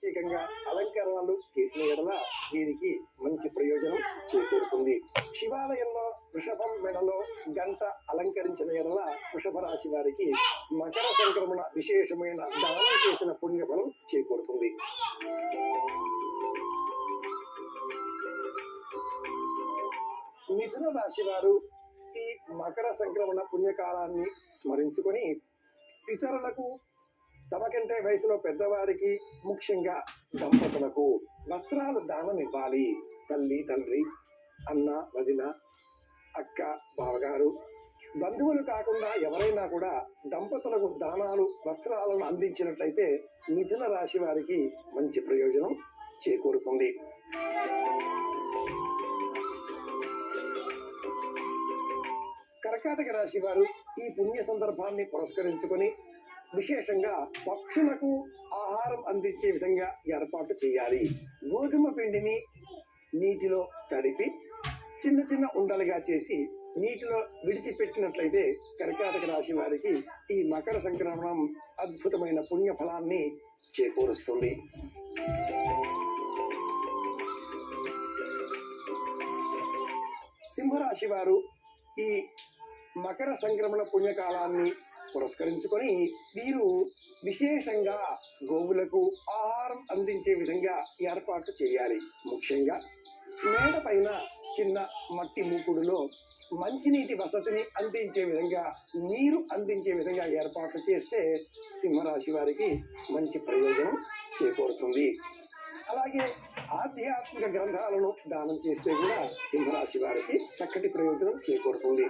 ప్రత్యేకంగా అలంకరణలు చేసిన ఎడల వీరికి మంచి ప్రయోజనం చేకూరుతుంది. శివాలయంలో వృషభం మెడలో గంట అలంకరించిన ఎడల వృషభ రాశి వారికి మకర సంక్రమణ విశేషమైన దానం చేసిన పుణ్యఫలం చేకూరుతుంది. మిథున రాశి వారు ఈ మకర సంక్రమణ పుణ్యకాలాన్ని స్మరించుకొని ఇతరులకు తమకంటే వయసులో పెద్దవారికి ముఖ్యంగా దంపతులకు వస్త్రాలు దానం ఇవ్వాలి. తల్లి తండ్రి అన్న వదిన అక్క బావగారు బంధువులు కాకుండా ఎవరైనా కూడా దంపతులకు దానాలు వస్త్రాలను అందించినట్లయితే మిథున రాశి వారికి మంచి ప్రయోజనం చేకూరుతుంది. కర్కాటక రాశి వారు ఈ పుణ్య సందర్భాన్ని పురస్కరించుకొని విశేషంగా పక్షులకు ఆహారం అందించే విధంగా ఏర్పాటు చేయాలి. గోధుమ పిండిని నీటిలో తడిపి చిన్న చిన్న ఉండలుగా చేసి నీటిలో విడిచిపెట్టినట్లయితే కర్కాటక రాశి వారికి ఈ మకర సంక్రమణం అద్భుతమైన పుణ్య ఫలాన్ని చేకూరుస్తుంది. సింహరాశి వారు ఈ మకర సంక్రమణ పుణ్యకాలాన్ని పురస్కరించుకొని వీరు విశేషంగా గోవులకు ఆహారం అందించే విధంగా ఏర్పాటు చేయాలి. ముఖ్యంగా మేడ పైన చిన్న మట్టి మూకుడులో మంచినీటి వసతిని అందించే విధంగా నీరు అందించే విధంగా ఏర్పాట్లు చేస్తే సింహరాశి వారికి మంచి ప్రయోజనం చేకూరుతుంది. అలాగే ఆధ్యాత్మిక గ్రంథాలను దానం చేస్తే కూడా సింహరాశి వారికి చక్కటి ప్రయోజనం చేకూరుతుంది.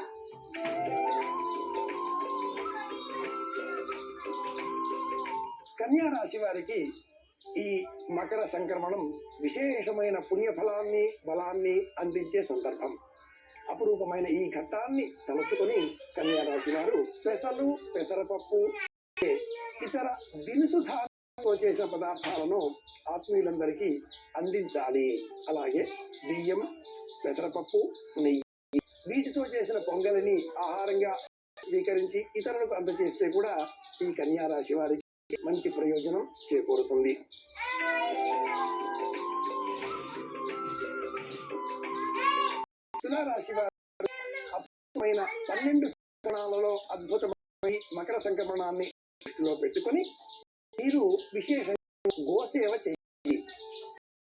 కన్యా రాశి వారికి ఈ మకర సంక్రమణం విశేషమైన పుణ్యఫలాన్ని బలాన్ని అందించే సందర్భం. అపురూపమైన ఈ ఘట్టాన్ని తలుచుకొని కన్యా రాశి వారు పెసలు పెసరపప్పు ఇతర దినుసు ధాన్యంతో చేసిన పదార్థాలను ఆత్మీయులందరికీ అందించాలి. అలాగే బియ్యం పెసరపప్పు నెయ్యి వీటితో చేసిన పొంగలిని ఆహారంగా స్వీకరించి ఇతరులకు అందజేస్తే కూడా ఈ కన్యా రాశి వారికి మంచి ప్రయోజనం చేకూరుతుంది. తులారాశి వారు అద్భుతమైన పన్నెండు స్థానాలలో అద్భుతమైన మకర సంక్రమణాన్ని దృష్టిలో పెట్టుకొని మీరు విశేషంగా గోసేవ చేయాలి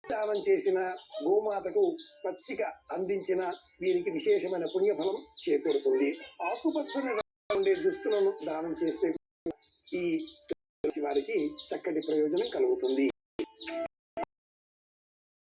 దానం చేసిన గోమాతకు పచ్చిక అందించిన వీరికి విశేషమైన పుణ్యఫలం చేకూరుతుంది. ఆకుపచ్చని ఉండే దుస్తులను దానం చేస్తే ఈ వారికి చక్కటి ప్రయోజనం కలుగుతుంది.